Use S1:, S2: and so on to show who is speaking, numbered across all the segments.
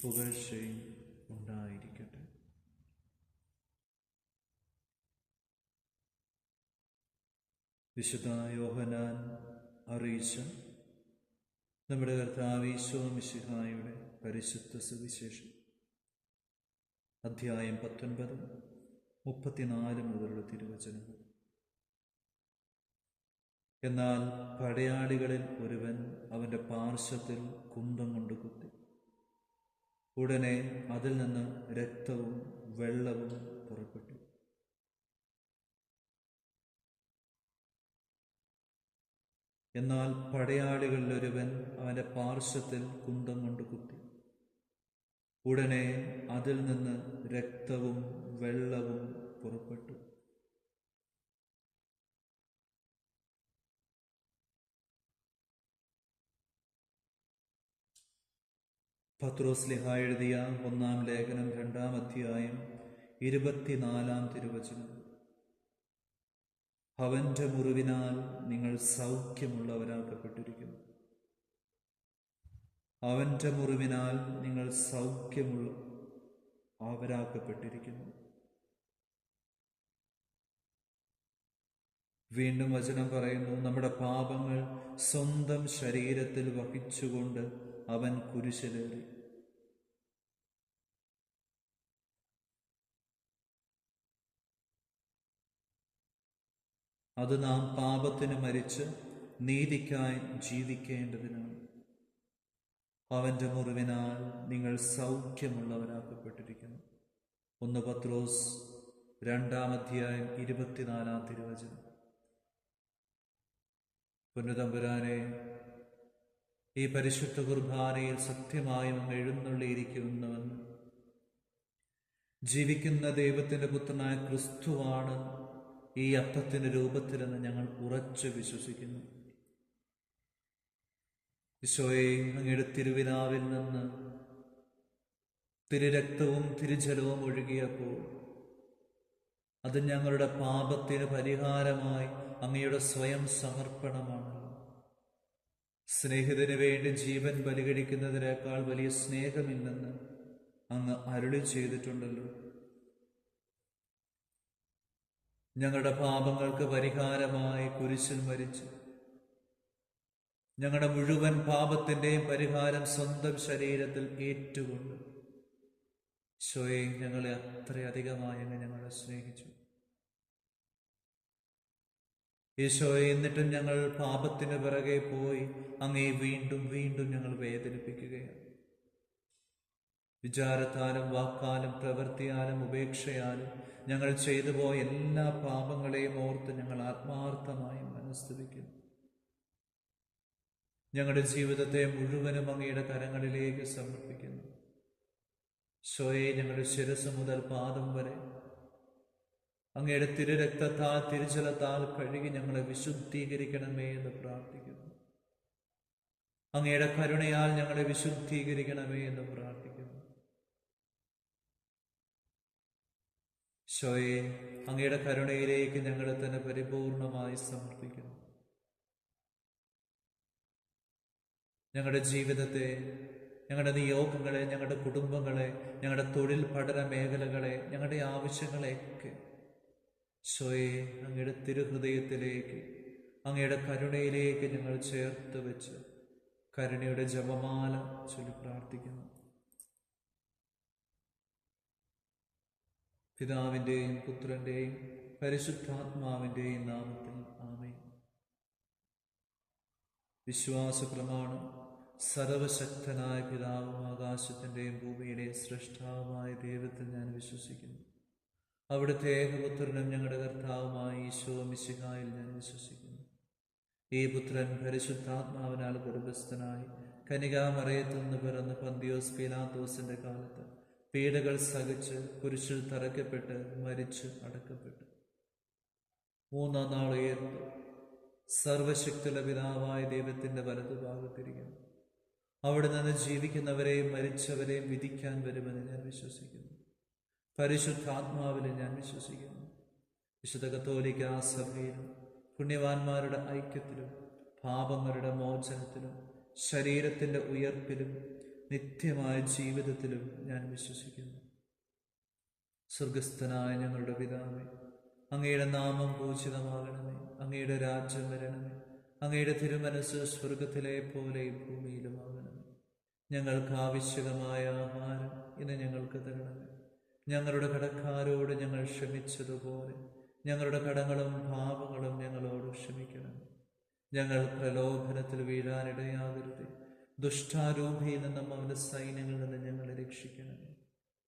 S1: പുകഴ്ചയും ഉണ്ടായിരിക്കട്ടെ. വിശുദ്ധ യോഹനാൻ അറിയിച്ച നമ്മുടെ കർത്താവീശോ മിശിഹായുടെ പരിശുദ്ധ സുവിശേഷം. അധ്യായം പത്തൊൻപത് മുപ്പത്തിനാല് മുതലുള്ള തിരുവചനങ്ങൾ. എന്നാൽ പടയാളികളിൽ ഒരുവൻ അവന്റെ പാർശ്വത്തിൽ കുന്തം കൊണ്ട് കുത്തി. ഉടനെ അതിൽ നിന്ന് രക്തവും വെള്ളവും പുറപ്പെട്ടു. എന്നാൽ പടയാളികളിലൊരുവൻ അവന്റെ പാർശ്വത്തിൽ കുന്തം കൊണ്ട് കുത്തി. ഉടനെ അതിൽ നിന്ന് രക്തവും വെള്ളവും പുറപ്പെട്ടു. പത്രോസ് ലിഹ എഴുതിയ ഒന്നാം ലേഖനം രണ്ടാം അധ്യായം ഇരുപത്തിനാലാം തിരുവചനം. അവന്റെ മുറിവിനാൽ നിങ്ങൾ സൗഖ്യമുള്ളവരാക്കപ്പെട്ടിരിക്കുന്നു. അവന്റെ മുറിവിനാൽ നിങ്ങൾ സൗഖ്യമുള്ള അവരാക്കപ്പെട്ടിരിക്കുന്നു. വീണ്ടും വചനം പറയുന്നു നമ്മുടെ പാപങ്ങൾ സ്വന്തം ശരീരത്തിൽ വഹിച്ചുകൊണ്ട് അവൻ കുരിശിലേറി. അത് നാം പാപത്തിന് മരിച്ച് നീതിക്കായി ജീവിക്കേണ്ടതിനാണ്. അവന്റെ മുറിവിനാൽ നിങ്ങൾ സൗഖ്യമുള്ളവരാക്കപ്പെട്ടിരിക്കുന്നു. ഒന്ന് പത്രോസ് രണ്ടാം അധ്യായം ഇരുപത്തിനാലാം തിരുവചനം. പുനതമ്പുരാനെ ഈ പരിശുദ്ധ കുർബാനയിൽ സത്യമായും നാം എഴുന്നള്ളിയിരിക്കുന്നവൻ ജീവിക്കുന്ന ദൈവത്തിന്റെ പുത്രനായ ക്രിസ്തുവാണ് ഈ അപ്പത്തിന്റെ രൂപത്തിലെന്ന് ഞങ്ങൾ ഉറച്ചു വിശ്വസിക്കുന്നു. ഈശോയെ അങ്ങയുടെ തിരുവിനാവിൽ നിന്ന് തിരുരക്തവും തിരുജലവും ഒഴുകിയപ്പോൾ അത് ഞങ്ങളുടെ പാപത്തിന് പരിഹാരമായി അങ്ങയുടെ സ്വയം സമർപ്പണമാണ്. സ്നേഹിതന് വേണ്ടി ജീവൻ ബലികടിക്കുന്നതിനേക്കാൾ വലിയ സ്നേഹമില്ലെന്ന് അങ്ങ് അരുളി ചെയ്തിട്ടുണ്ടല്ലോ. ഞങ്ങളുടെ പാപങ്ങൾക്ക് പരിഹാരമായി കുരിശിൽ മരിച്ചു. ഞങ്ങളുടെ മുഴുവൻ പാപത്തിന്റെയും പരിഹാരം സ്വന്തം ശരീരത്തിൽ ഏറ്റുകൊണ്ട്. സ്വയം ഞങ്ങളെ അത്രയധികമായി ഞങ്ങളെ സ്നേഹിച്ചു. ഈശോയെ എന്നിട്ടും ഞങ്ങൾ പാപത്തിന് പിറകെ പോയി അങ്ങേ വീണ്ടും വീണ്ടും ഞങ്ങൾ വേദനിപ്പിക്കുകയാണ്. വിചാരത്താലും വാക്കാലും പ്രവൃത്തിയാലും ഉപേക്ഷയാലും ഞങ്ങൾ ചെയ്തു പോയ എല്ലാ പാപങ്ങളെയും ഓർത്ത് ഞങ്ങൾ ആത്മാർത്ഥമായും മനസ്തുതിക്കുന്നു ഞങ്ങളുടെ ജീവിതത്തെ മുഴുവനും അങ്ങയുടെ കരങ്ങളിലേക്ക് സമർപ്പിക്കുന്നു. ശോയെ ഞങ്ങളുടെ ശിരസ് മുതൽ പാദം വരെ അങ്ങയുടെ തിരുരക്തത്താൽ തിരുജലത്താൽ കഴുകി ഞങ്ങളെ വിശുദ്ധീകരിക്കണമേ എന്ന് പ്രാർത്ഥിക്കുന്നു. അങ്ങയുടെ കരുണയാൽ ഞങ്ങളെ വിശുദ്ധീകരിക്കണമേ എന്ന് പ്രാർത്ഥിക്കുന്നു. ശോയെ അങ്ങയുടെ കരുണയിലേക്ക് ഞങ്ങളെ തന്നെ പരിപൂർണമായി സമർപ്പിക്കുന്നു. ഞങ്ങളുടെ ജീവിതത്തെ ഞങ്ങളുടെ നിയോഗങ്ങളെ ഞങ്ങളുടെ കുടുംബങ്ങളെ ഞങ്ങളുടെ തൊഴിൽ പഠന മേഖലകളെ ഞങ്ങളുടെ ആവശ്യങ്ങളെയൊക്കെ ശോയെ അങ്ങയുടെ തിരുഹൃദയത്തിലേക്ക് അങ്ങയുടെ കരുണയിലേക്ക് ഞങ്ങൾ ചേർത്ത് വെച്ച് കരുണയുടെ ജപമാല ചൊല്ലി പ്രാർത്ഥിക്കുന്നു. പിതാവിന്റെയും പുത്രന്റെയും പരിശുദ്ധാത്മാവിന്റെയും നാമത്തിൽ ആമേ വിശ്വാസ പ്രമാണം സർവശക്തനായ പിതാവും ആകാശത്തിന്റെയും ഭൂമിയുടെയും സൃഷ്ടാവുമായ ദൈവത്തിൽ ഞാൻ വിശ്വസിക്കുന്നു. അവിടുത്തെ ഏകപുത്രനും ഞങ്ങളുടെ കർത്താവുമായ ഈശോ മിശിഹായിൽ ഞാൻ വിശ്വസിക്കുന്നു. ഈ പുത്രൻ പരിശുദ്ധാത്മാവിനാൽ ഗർഭസ്ഥനായി കനികാമറയത്തുനിന്ന് പിറന്ന് പന്തിയോസ് പീലാത്തോസിന്റെ കാലത്ത് പീഡകൾ സഹിച്ച് കുരിശിൽ തറയ്ക്കപ്പെട്ട് മരിച്ച് അടക്കപ്പെട്ടു. മൂന്നാം നാൾ ഉയർന്നു. സർവശക്തിയുള്ള പിതാവായ ദൈവത്തിന്റെ വലതുഭാഗത്തിരിക്കുന്നു അവിടെ നിന്ന് ജീവിക്കുന്നവരെയും മരിച്ചവരെയും വിധിക്കാൻ വരുമെന്ന് ഞാൻ വിശ്വസിക്കുന്നു. പരിശുദ്ധാത്മാവിൽ ഞാൻ വിശ്വസിക്കുന്നു. വിശുദ്ധ കത്തോലിക്ക സഭയിലും പുണ്യവാന്മാരുടെ ഐക്യത്തിലും പാപങ്ങളുടെ മോചനത്തിലും ശരീരത്തിന്റെ ഉയർപ്പിലും നിത്യമായ ജീവിതത്തിലും ഞാൻ വിശ്വസിക്കുന്നു. സ്വർഗസ്ഥനായ ഞങ്ങളുടെ പിതാവേ അങ്ങയുടെ നാമം പൂജിതമാകണമേ അങ്ങയുടെ രാജ്യം വരണമേ അങ്ങയുടെ തിരുമനസ് സ്വർഗത്തിലെ പോലെ ഭൂമിയിലുമാകണമേ. ഞങ്ങൾക്ക് ആവശ്യകമായ ആഹാരം ഇന്ന് ഞങ്ങൾക്ക് തരണമേ. ഞങ്ങളുടെ കടക്കാരോട് ഞങ്ങൾ ക്ഷമിച്ചതുപോലെ ഞങ്ങളുടെ കടങ്ങളും പാപങ്ങളും ഞങ്ങളോട് ക്ഷമിക്കണം ഞങ്ങൾ പ്രലോഭനത്തിൽ വീഴാനിടയാകരുത്. ദുഷ്ടാരൂപിയിൽ നിന്നും അവന്റെ സൈന്യങ്ങളിൽ നിന്ന് ഞങ്ങളെ രക്ഷിക്കണം.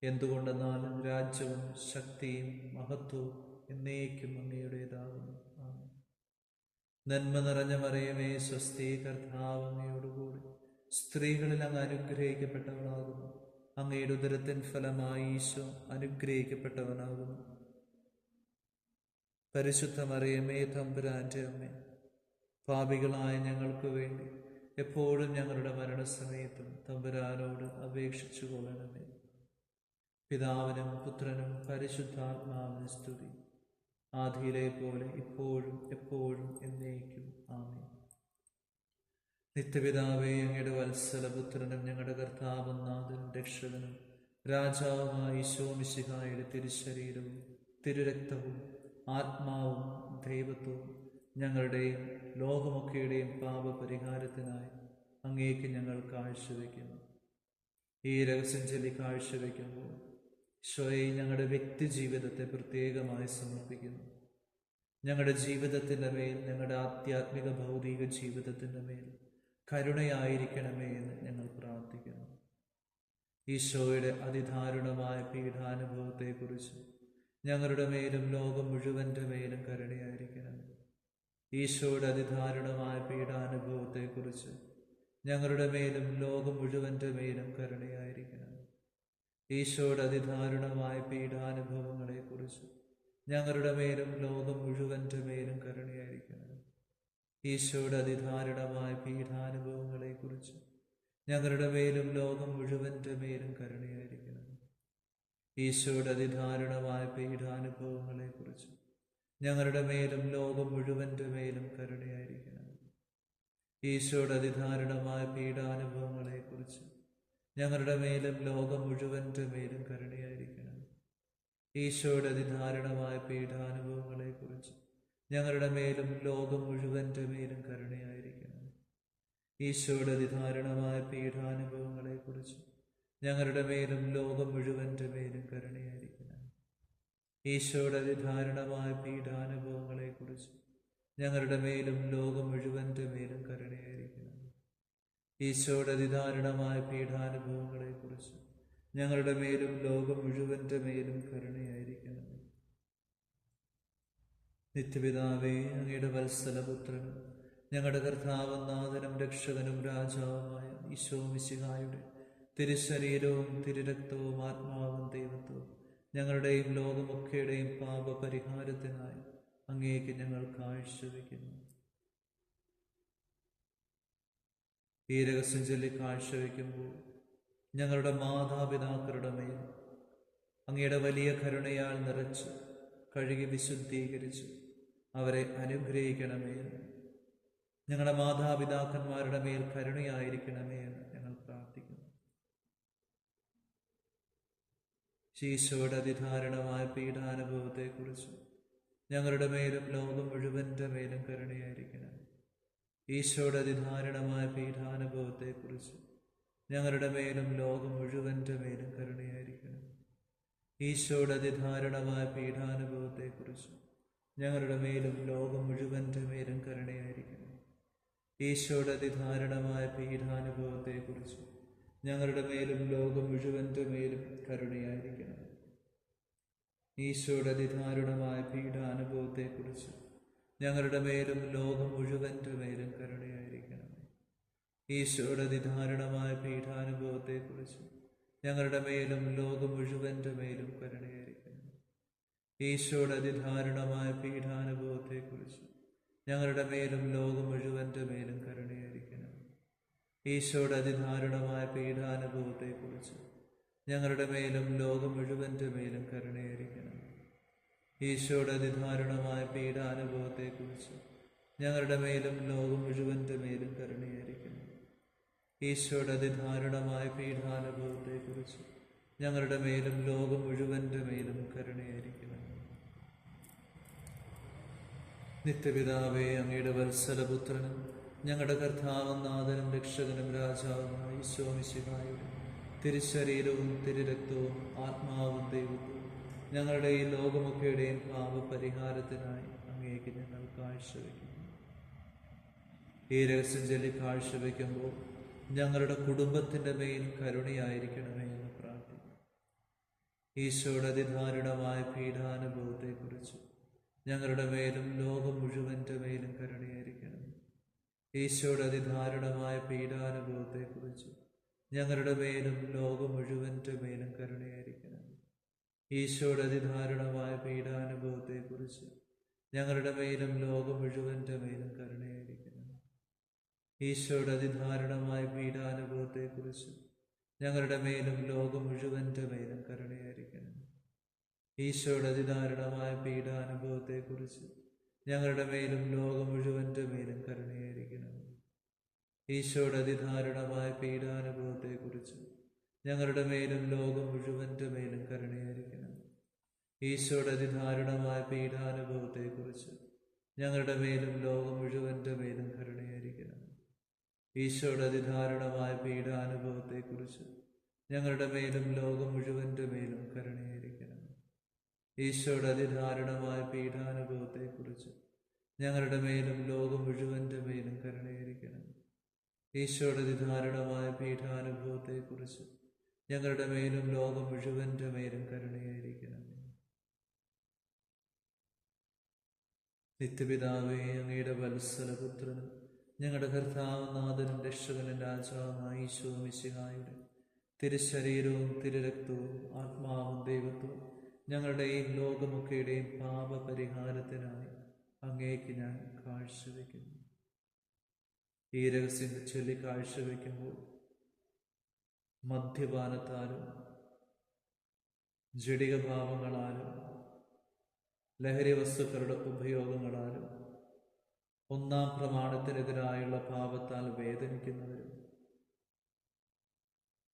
S1: എന്തുകൊണ്ടെന്നാൽ രാജ്യവും ശക്തിയും മഹത്വവും എന്നേക്കും അങ്ങയുടേതാകുന്നു. നന്മ നിറഞ്ഞ മറിയമേ സ്വസ്തി കർത്താവ് സ്ത്രീകളിൽ അങ്ങ് അനുഗ്രഹിക്കപ്പെട്ടവളാകുന്നു അങ്ങയുടെ ഉദരത്തിൻ ഫലമായി ഈശോ അനുഗ്രഹിക്കപ്പെട്ടവനാകുന്നു. പരിശുദ്ധ മറിയമേ തമ്പുരാന്റെ അമ്മേ പാപികളായ ഞങ്ങൾക്ക് വേണ്ടി എപ്പോഴും ഞങ്ങളുടെ മരണസമയത്തും തമ്പുരാനോട് അപേക്ഷിച്ചു കൊള്ളണമേ പിതാവിനും പുത്രനും പരിശുദ്ധാത്മാവിന് സ്തുതി. ആധിയിലെ പോലെ ഇപ്പോഴും എപ്പോഴും എന്നേക്കും. ആമേ നിത്യപിതാവേ അങ്ങയുടെ വത്സലപുത്രനും ഞങ്ങളുടെ കർത്താവും നാഥനും രക്ഷകനും രാജാവുമായ ഈശോമിശിഹായുടെ തിരുശരീരവും തിരുരക്തവും ആത്മാവും ദൈവത്വവും ഞങ്ങളുടെയും ലോകമൊക്കെയുടെയും പാപപരിഹാരത്തിനായി അങ്ങേക്ക് ഞങ്ങൾ കാഴ്ചവെക്കുന്നു. ഈ രഹസ്യം ചൊല്ലി കാഴ്ചവെക്കുമ്പോൾ സ്വയം ഞങ്ങളുടെ വ്യക്തി ജീവിതത്തെ പ്രത്യേകമായി സമർപ്പിക്കുന്നു. ഞങ്ങളുടെ ജീവിതത്തിന്റെ മേൽ ഞങ്ങളുടെ ആധ്യാത്മിക ഭൗതിക ജീവിതത്തിന്റെ മേൽ കരുണയായിരിക്കണമേ എന്ന് ഞങ്ങൾ പ്രാർത്ഥിക്കുന്നു. ഈശോയുടെ അതിദാരുണമായ പീഠാനുഭവത്തെക്കുറിച്ച് ഞങ്ങളുടെ മേലും ലോകം മുഴുവന്റെ മേലും കരുണയായിരിക്കണമേ. ഈശോയുടെ അതിദാരുണമായ പീഡാനുഭവത്തെക്കുറിച്ച് ഞങ്ങളുടെ മേലും ലോകം മുഴുവന്റെ മേലും കരുണയായിരിക്കണം. ഈശോയുടെ അതിദാരുണമായ പീഡാനുഭവങ്ങളെക്കുറിച്ച് ഞങ്ങളുടെ മേലും ലോകം മുഴുവന്റെ മേലും കരുണയായിരിക്കണം. ഈശോയുടെ അതിദാരുണമായ പീഡാനുഭവങ്ങളെക്കുറിച്ച് ഞങ്ങളുടെ മേലും ലോകം മുഴുവന്റെ മേലും കരുണയായിരിക്കണം. ഈശോയുടെ അതിദാരുണമായ പീഠാനുഭവങ്ങളെക്കുറിച്ച് ഞങ്ങളുടെ മേലും ലോകം മുഴുവന്റെ മേലും കരുണയായിരിക്കണം. ഈശോയുടെ അതിദാരുണമായ പീഡാനുഭവങ്ങളെക്കുറിച്ച് ഞങ്ങളുടെ മേലും ലോകം മുഴുവന്റെ മേലും കരുണയായിരിക്കണം. ഈശോയുടെ അതിദാരുണമായ പീഡാനുഭവങ്ങളെക്കുറിച്ച് ഞങ്ങളുടെ മേലും ലോകം മുഴുവന്റെ മേലും കരുണയായിരിക്കണം. ഈശോയുടെ അതിദാരുണമായ പീഡാനുഭവങ്ങളെക്കുറിച്ച് ഞങ്ങളുടെ മേലും ലോകം മുഴുവന്റെ മേലും കരുണയായിരിക്കണം. ഈശോയുടെ അതിധാരണമായ പീഠാനുഭവങ്ങളെ കുറിച്ച് ഞങ്ങളുടെ മേലും ലോകം മുഴുവന്റെ മേലും കരുണയായിരിക്കണം. ഈശോയുടെ അതിധാരണമായ പീഠാനുഭവങ്ങളെ കുറിച്ച് ഞങ്ങളുടെ മേലും ലോകം മുഴുവന്റെ മേലും കരുണയായിരിക്കണം. നിത്യപിതാവേ അങ്ങയുടെ വത്സലപുത്രനും ഞങ്ങളുടെ കർത്താവും നാഥനും രക്ഷകനും രാജാവുമായ ഈശോ മിശിഹായുടെ തിരുശരീരവും തിരുരക്തവും ആത്മാവും ദൈവത്വവും ഞങ്ങളുടെയും ലോകമൊക്കെയുടെയും പാപപരിഹാരത്തിനായി അങ്ങേക്ക് ഞങ്ങൾ കാഴ്ചവെക്കുന്നു. ഈ രഹസ്യം ചൊല്ലി കാഴ്ചവെക്കുമ്പോൾ ഞങ്ങളുടെ മാതാപിതാക്കളുടെ മേൽ അങ്ങയുടെ വലിയ കരുണയാൽ നിറച്ച് കഴുകി വിശുദ്ധീകരിച്ച് അവരെ അനുഗ്രഹിക്കണമേ ഞങ്ങളുടെ മാതാപിതാക്കന്മാരുടെ മേൽ കരുണയായിരിക്കണമേ എന്ന് ഞങ്ങൾ പ്രാർത്ഥിക്കുന്നു ശീശോയുടെ അതിധാരണമായ പീഡാനുഭവത്തെക്കുറിച്ച് ഞങ്ങളുടെ മേലും ലോകം മുഴുവന്റെ മേലും കരുണയായിരിക്കണം. ഈശോയുടെ അതിധാരണമായ പീഠാനുഭവത്തെക്കുറിച്ച് ഞങ്ങളുടെ മേലും ലോകം മുഴുവന്റെ മേലും കരുണയായിരിക്കണം. ഈശോയുടെ അതിധാരണമായ പീഠാനുഭവത്തെക്കുറിച്ച് ഞങ്ങളുടെ മേലും ലോകം മുഴുവന്റെ മേലും കരുണയായിരിക്കണം. ഈശോയുടെ അതിധാരണമായ പീഠാനുഭവത്തെക്കുറിച്ച് ഞങ്ങളുടെ മേലും ലോകം മുഴുവന്റെ മേലും കരുണയായിരിക്കണം. ഈശോയുടെ അതിദാരുണമായ പീഡാനുഭവത്തെക്കുറിച്ച് ഞങ്ങളുടെ മേലും ലോകം മുഴുവന്റെ മേലും കരുണയായിരിക്കണം. ഈശോയുടെ അതിദാരുണമായ പീഠാനുഭവത്തെക്കുറിച്ച് ഞങ്ങളുടെ മേലും ലോകം മുഴുവന്റെ മേലും കരുണയായിരിക്കണം. ഈശോയുടെ അതിദാരുണമായ പീഠാനുഭവത്തെക്കുറിച്ച് ഞങ്ങളുടെ മേലും ലോകം മുഴുവന്റെ മേലും കരുണയായിരിക്കണം. ഈശോയുടെ അതിദാരുണമായ പീഠാനുഭവത്തെക്കുറിച്ച് ഞങ്ങളുടെ മേലും ലോകം മുഴുവന്റെ മേലും കരുണയായിരിക്കണം ഈശോയുടെ അതിദാരുണമായ പീഡാനുഭവത്തെക്കുറിച്ച് ഞങ്ങളുടെ മേലും ലോകം മുഴുവന്റെ മേലും കരുണയായിരിക്കണം ഈശോയുടെ അതിദാരുണമായ പീഡാനുഭവത്തെക്കുറിച്ച് ഞങ്ങളുടെ മേലും ലോകം മുഴുവന്റെ മേലും കരുണയായിരിക്കണം നിത്യപിതാവേ അങ്ങയുടെ വത്സലപുത്രനും ഞങ്ങളുടെ കർത്താവും നാഥനും രക്ഷകനും രാജാവുമായ ഈശോമിശിഹായുടെ തിരുശരീരവും തിരുരക്തവും ആത്മാവും ദൈവവും ഞങ്ങളുടെ ഈ ലോകമൊക്കെയുടെയും പാപപരിഹാരത്തിനായി അങ്ങേക്ക് ഞങ്ങൾ കാഴ്ചവെക്കുന്നു. ഈ രഹസ്യം ചൊല്ലി കാഴ്ചവെക്കുമ്പോൾ ഞങ്ങളുടെ കുടുംബത്തിന്റെ മേൽ കരുണയായിരിക്കണമേ എന്ന് പ്രാർത്ഥിക്കുന്നു. ഈശോയുടെ അതിദാരുണമായ പീഡാനുഭവത്തെക്കുറിച്ച് ഞങ്ങളുടെ മേലും ലോകം മുഴുവന്റെ മേലും കരുണയായിരിക്കണം ഈശോയുടെ അതിദാരുണമായ പീഡാനുഭവത്തെക്കുറിച്ച് ഞങ്ങളുടെ മേലും ലോകം മുഴുവന്റെ മേലും കരുണയായിരിക്കണം. ഈശോയുടെ അതിദാരുണമായ പീഡാനുഭവത്തെക്കുറിച്ച് ഞങ്ങളുടെ മേലും ലോകം മുഴുവന്റെ മേലും കരുണയായിരിക്കണം. ഈശോയുടെ അതിദാരുണമായ പീഡാനുഭവത്തെക്കുറിച്ച് ഞങ്ങളുടെ മേലും ലോകം മുഴുവന്റെ മേലും കരുണയായിരിക്കണം. ഈശോയുടെ അതിദാരുണമായ പീഡാനുഭവത്തെക്കുറിച്ച് ഞങ്ങളുടെ മേലും ലോകം മുഴുവന്റെ മേലും കരുണയായിരിക്കണം. ഈശോയുടെ അതിദാരുണമായ പീഡാനുഭവത്തെക്കുറിച്ച് ഞങ്ങളുടെ മേലും ലോകം മുഴുവന്റെ മേലും കരുണയായിരിക്കണം. ഈശോയുടെ അതിദാരുണമായ പീഡാനുഭവത്തെക്കുറിച്ച് ഞങ്ങളുടെ മേലും ലോകം മുഴുവന്റെ മേലും കരുണയായിരിക്കണം. ഈശോയുടെ അതിദാരുണമായ പീഡാനുഭവത്തെക്കുറിച്ച് ഞങ്ങളുടെ മേലും ലോകം മുഴുവന്റെ മേലും കരുണയായിരിക്കണം. ഈശോയുടെ അതിദാരുണമായ പീഠാനുഭവത്തെക്കുറിച്ച് ഞങ്ങളുടെ മേലും ലോകം മുഴുവന്റെ മേലും കരുണയായിരിക്കണം. ഈശോയുടെ അതിദാരുണമായ പീഠാനുഭവത്തെക്കുറിച്ച് ഞങ്ങളുടെ മേലും ലോകം മുഴുവന്റെ മേലും കരുണയായിരിക്കണം. നിത്യപിതാവേ അങ്ങയുടെ വത്സലപുത്രനും ഞങ്ങളുടെ കർത്താവനാഥനും രക്ഷകനും രാജാവുമായ ഈശോ മിശിഹായുടെ തിരുശരീരവും തിരുരക്തവും ആത്മാവും ദൈവത്വവും ഞങ്ങളുടെ ഈ ലോകമൊക്കെയുടെയും പാപപരിഹാരത്തിനായി അങ്ങേക്ക് ഞാൻ കാഴ്ചവെക്കുന്നു. ഈ രഹസ്യം ചൊല്ലി കാഴ്ചവെക്കുമ്പോൾ മദ്യപാനത്താലും ജടികഭാവങ്ങളാലും ലഹരി വസ്തുക്കളുടെ ഉപയോഗങ്ങളാലും ഒന്നാം പ്രമാണത്തിനെതിരായുള്ള പാപത്താൽ വേദനിക്കുന്നവരും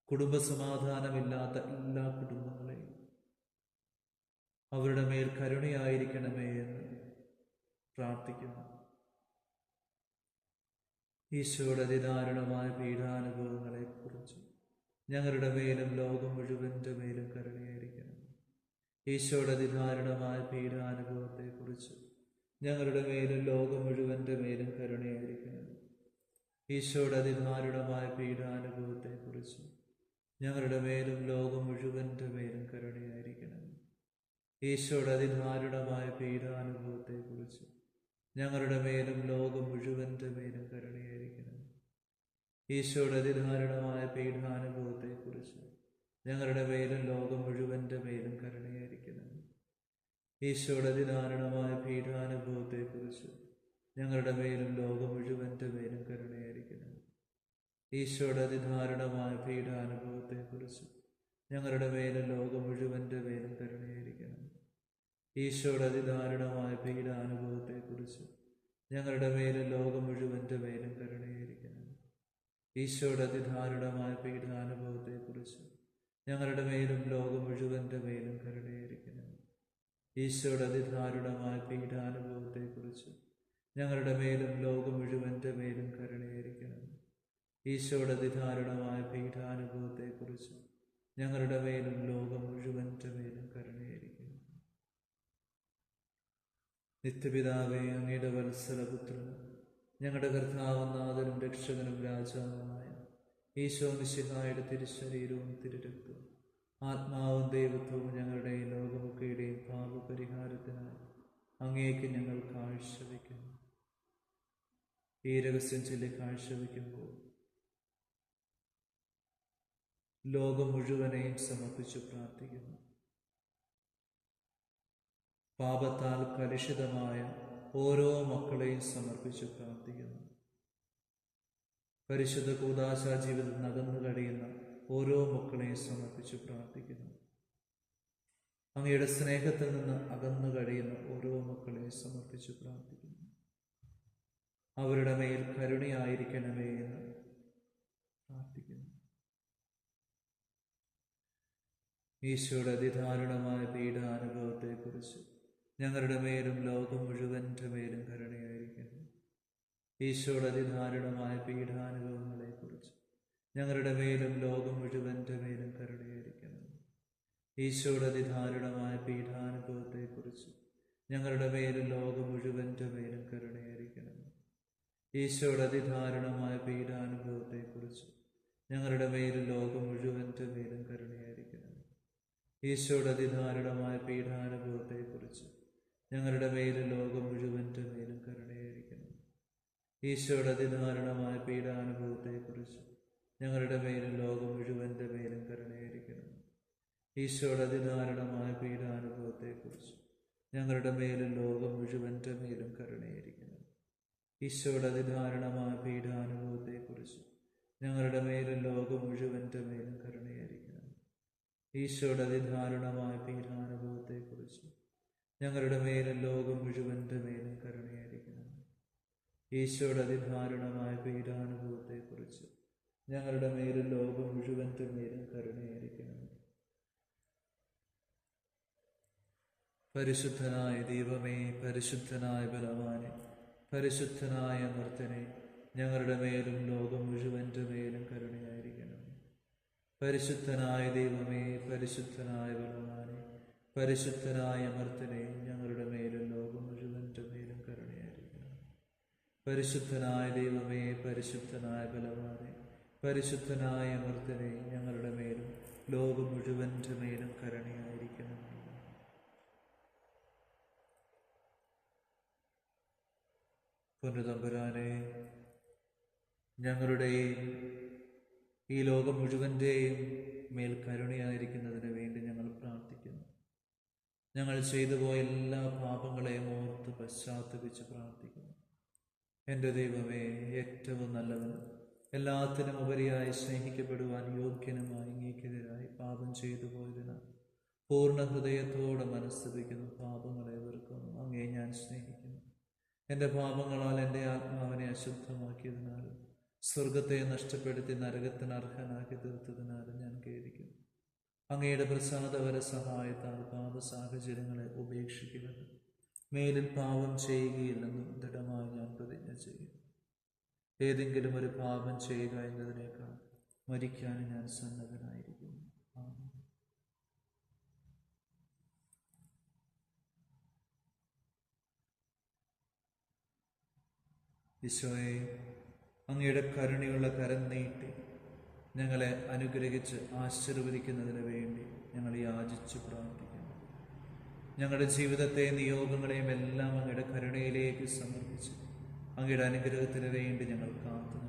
S1: കുടുംബസമാധാനമില്ലാത്ത എല്ലാ കുടുംബങ്ങളെയും അവരുടെ മേൽ കരുണയായിരിക്കണമേ എന്ന് പ്രാർത്ഥിക്കുന്നു. ഈശോയുടെ അതിദാരുണമായ പീഡാനുഭവങ്ങളെക്കുറിച്ച് ഞങ്ങളുടെ മേലും ലോകം മുഴുവന്റെ മേലും കരുണയായിരിക്കണം. ഈശോയുടെ അതിദാരുണമായ പീഡാനുഭവത്തെക്കുറിച്ച് ഞങ്ങളുടെ മേലും ലോകം മുഴുവന്റെ മേലും കരുണയായിരിക്കണം. ഈശോയുടെ അതിദാരുണമായ പീഡാനുഭവത്തെക്കുറിച്ച് ഞങ്ങളുടെ മേലും ലോകം മുഴുവന്റെ മേലും കരുണയായിരിക്കണം. ഈശോയുടെ അതിദാരുണമായ പീഡാനുഭവത്തെക്കുറിച്ച് ഞങ്ങളുടെ മേലും ലോകം മുഴുവന്റെ മേലും കരുണയായിരിക്കണം. ഈശോയുടെ അതിദാരുണമായ പീഡാനുഭവത്തെക്കുറിച്ച് ഞങ്ങളുടെ മേലും ലോകം മുഴുവന്റെ മേലും കരുണയായിരിക്കണം. ഈശോയുടെ അതിദാരുണമായ പീഡാനുഭവത്തെക്കുറിച്ച് ഞങ്ങളുടെ മേലും ലോകം മുഴുവന്റെ മേലും കരുണയായിരിക്കണം. ഈശോയുടെ അതിദാരുണമായ പീഡാനുഭവത്തെക്കുറിച്ച് ഞങ്ങളുടെ മേലും ലോകം മുഴുവന്റെ മേലും കരുണയായിരിക്കണം. ഈശോയുടെ അതിദാരുണമായ പീഡാനുഭവത്തെക്കുറിച്ച് ഞങ്ങളുടെ മേലും ലോകം മുഴുവന്റെ മേലും കരുണയായിരിക്കണം. ഈശോയുടെ അതിദാരുണമായ പീഡാനുഭവത്തെക്കുറിച്ച് ഞങ്ങളുടെ മേലും ലോകം മുഴുവന്റെ മേലും കരുണയായിരിക്കണം. ഈശോയുടെ അതിദാരുണമായ പീഡാനുഭവത്തെക്കുറിച്ച് ഞങ്ങളുടെ മേലും ലോകം മുഴുവന്റെ മേലും കരുണയായിരിക്കണം. ഈശോയുടെ അതിദാരുണമായ പീഡാനുഭവത്തെക്കുറിച്ച് ഞങ്ങളുടെ മേലും ലോകം മുഴുവന്റെ മേലും കരുണയായിരിക്കുന്നു. നിത്യപിതാവേ അങ്ങയുടെ വത്സലപുത്രനും ഞങ്ങളുടെ കർത്താവുന്നാഥനും രക്ഷകനും രാജാവുമായ ഈശോ നിശിഹായുടെ തിരുശരീരവും തിരുരക്തവും ആത്മാവും ദൈവത്വവും ഞങ്ങളുടെ ലോകമൊക്കെയുടെയും പാപപരിഹാരത്തിനായി അങ്ങേക്ക് ഞങ്ങൾ കാഴ്ചവെക്കുന്നു. ഈ രഹസ്യം ചൊല്ലി കാഴ്ചവെക്കുമ്പോൾ ലോകം മുഴുവനെയും സമർപ്പിച്ചു പ്രാർത്ഥിക്കുന്നു. പാപത്താൽ കലുഷിതമായ ഓരോ മക്കളെയും സമർപ്പിച്ചു പ്രാർത്ഥിക്കുന്നു. പരിശുദ്ധ കൂതാശ ജീവിതത്തിൽ നകന്നു കഴിയുന്ന ഓരോ മക്കളെയും സമർപ്പിച്ചു പ്രാർത്ഥിക്കുന്നു. അങ്ങയുടെ സ്നേഹത്തിൽ നിന്ന് അകന്നു കഴിയുന്ന ഓരോ മക്കളെയും സമർപ്പിച്ചു പ്രാർത്ഥിക്കുന്നു. അവരുടെ മേൽ കരുണയായിരിക്കണമേ എന്ന് പ്രാർത്ഥിക്കുന്നു ഈശോയുടെ അതിദാരുണമായ പീഡാനുഭവത്തെക്കുറിച്ച് ഞങ്ങളുടെ മേലും ലോകം മുഴുവന്റെ മേലും കരുണയായിരിക്കുന്നു. ഈശോയുടെ അതിദാരുണമായ പീഡാനുഭവങ്ങളെക്കുറിച്ച് ഞങ്ങളുടെ മേലും ലോകം മുഴുവന്റെ മേലും കരുണയായിരിക്കുന്നു. ഈശോയുടെ അതിദാരുണമായ പീഡാനുഭവത്തെക്കുറിച്ച് ഞങ്ങളുടെ മേലും ലോകം മുഴുവന്റെ മേലും കരുണയായിരിക്കണം ഈശോയുടെ അതിദാരുണമായ പീഡാനുഭവത്തെക്കുറിച്ച് ഞങ്ങളുടെ മേലും ലോകം മുഴുവന്റെ മേലും കരുണയായിരിക്കണം ഈശോയുടെ അതിദാരുണമായ പീഠാനുഭവത്തെക്കുറിച്ച് ഞങ്ങളുടെ മേലും ലോകം മുഴുവന്റെ മേലും കരുണയായിരിക്കണം ഈശോയുടെ അതിദാരുണമായ പീഠാനുഭവത്തെക്കുറിച്ച് ഞങ്ങളുടെ മേലും ലോകം മുഴുവന്റെ മേലും കരുണയായിരിക്കണം ഈശോയുടെ അതിദാരുണമായ പീഠാനുഭവത്തെക്കുറിച്ച് ഞങ്ങളുടെ മേലും ലോകം മുഴുവന്റെ മേലും കരുണയായിരിക്കണം ഈശോയുടെ അതിദാരുണമായ പീഠാനുഭവത്തെക്കുറിച്ച് ഞങ്ങളുടെ മേലും ലോകം മുഴുവന്റെ മേലും കരുണയായിരിക്കണം ഈശോയുടെ അതിദാരുണമായ പീഡാനുഭവത്തെക്കുറിച്ച് ഞങ്ങളുടെ മേലും ലോകം മുഴുവന്റെ മേലും കരുണയായിരിക്കണം ഈശോയുടെ അതിദാരുണമായ പീഡാനുഭവത്തെക്കുറിച്ച് ഞങ്ങളുടെ മേലും ലോകം മുഴുവന്റെ മേലും കരുണയായിരിക്കണം പരിശുദ്ധനായ ദൈവമേ പരിശുദ്ധനായ ബലവാനെ പരിശുദ്ധനായ മർത്തനെ ഞങ്ങളുടെ മേലും ലോകം മുഴുവന്റെ മേലും കരുണയായിരിക്കണം പരിശുദ്ധനായ ദൈവമേ പരിശുദ്ധനായ ബലവാനെ പരിശുദ്ധനായ അമർത്തനെ ഞങ്ങളുടെ മേലും ലോകം മുഴുവന്റെ മേലും കരുണയായിരിക്കണം. പരിശുദ്ധനായ ദൈവമേ പരിശുദ്ധനായ ബലവാനെ പരിശുദ്ധനായ അമർത്തനെ ഞങ്ങളുടെ മേലും ലോകം മുഴുവന്റെ മേലും കരുണയായിരിക്കണം. പുനതമ്പുരാനെ ഞങ്ങളുടെയും ഈ ലോകം മുഴുവന്റെയും മേൽ കരുണയായിരിക്കുന്നതിന് വേണ്ടി ഞങ്ങൾ പ്രാർത്ഥിക്കുന്നു. ഞങ്ങൾ ചെയ്തു പോയ എല്ലാ പാപങ്ങളെയും ഓർത്ത് പശ്ചാത്തപിച്ച് പ്രാർത്ഥിക്കുന്നു. എന്റെ ദൈവമേ ഏറ്റവും നല്ലവൻ എല്ലാത്തിനും ഉപരിയായി സ്നേഹിക്കപ്പെടുവാൻ യോഗ്യനുമായി ഇങ്ങേക്കെതിരായി പാപം ചെയ്തു പോയതിനാൽ പൂർണ ഹൃദയത്തോടെ മനസ്തപിക്കുന്നു പാപങ്ങളെ വെറുക്കുന്നു. അങ്ങേ ഞാൻ സ്നേഹിക്കുന്നു. എന്റെ പാപങ്ങളാൽ എന്റെ ആത്മാവിനെ അശുദ്ധമാക്കിയതിനാൽ സ്വർഗത്തെ നഷ്ടപ്പെടുത്തി നരകത്തിന് അർഹനാക്കി തീർത്തതിനാൽ ഞാൻ ഖേദിക്കുന്നു. അങ്ങയുടെ പ്രസാദപര സഹായത്താൽ പാപ സാഹചര്യങ്ങളെ ഉപേക്ഷിക്കുന്നത് മേലിൽ പാപം ചെയ്യുകയില്ലെന്നും ദൃഢമായി ഞാൻ പ്രതിജ്ഞ ചെയ്യുന്നു. ഏതെങ്കിലും ഒരു പാപം ചെയ്യുക എന്നതിനേക്കാൾ മരിക്കാൻ ഞാൻ സന്നദ്ധനായിരിക്കുന്നു. ഈശോയെ അങ്ങയുടെ കരുണയുള്ള കരം നീട്ടി ഞങ്ങളെ അനുഗ്രഹിച്ച് ആശീർവദിക്കുന്നതിന് വേണ്ടി ഞങ്ങൾ യാചിച്ചു പ്രാർത്ഥിക്കുന്നു. ഞങ്ങളുടെ ജീവിതത്തെ നിയോഗങ്ങളെയും എല്ലാം അങ്ങയുടെ കരുണയിലേക്ക് സമർപ്പിച്ച് അങ്ങയുടെ അനുഗ്രഹത്തിന് വേണ്ടി ഞങ്ങൾ കാത്തു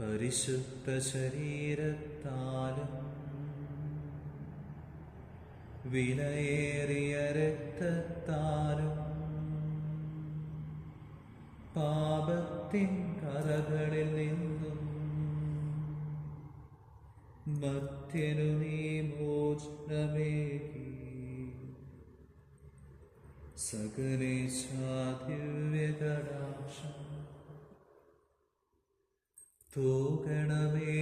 S1: പരിശുദ്ധ ശരീരത്താലും വിലയേറിയ രക്തത്താലും പാപത്തിൻ കറകളിൽ നിന്നും മധ്യനു നീ മോചനമേകി സകലേശാദിവ്യകടാക്ഷം തൂകണമേ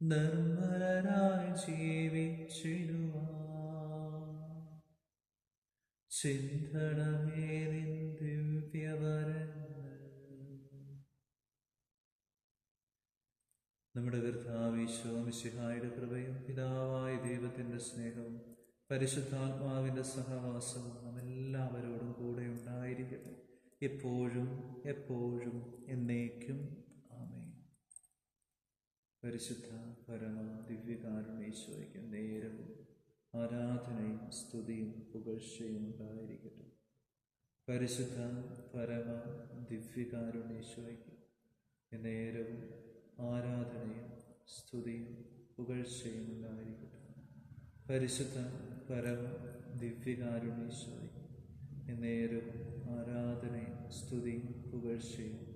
S1: നിർമ്മലരായി ജീവിച്ചിടുവാൻ നിൻ ദിവ്യവരങ്ങൾ നമ്മുടെ കർത്താവിശ്വാമിശിഹായുടെ കൃപയും പിതാവായ ദൈവത്തിന്റെ സ്നേഹവും പരിശുദ്ധാത്മാവിന്റെ സഹവാസവും നമ്മെല്ലാവരോടും കൂടെ ഉണ്ടായിരിക്കട്ടെ. എപ്പോഴും എപ്പോഴും എന്നേക്കും. ആമേ പരിശുദ്ധ പരമ ദിവ്യകാരുണീശോയ്ക്ക് നേരവും ആരാധനയും സ്തുതിയും പുകഴ്ചയും ഉണ്ടായിരിക്കട്ടെ. പരിശുദ്ധ പരമ ദിവ്യകാരുണേശ്വരയ്ക്ക് നേരവും ആരാധനയും സ്തുതിയും പുകഴ്ചയും ഉണ്ടായിരിക്കട്ടെ. പരിശുദ്ധ പരമ ദിവ്യകാരുണേശ്വരയ്ക്ക് നേരവും ആരാധനയും സ്തുതിയും പുകഴ്ചയും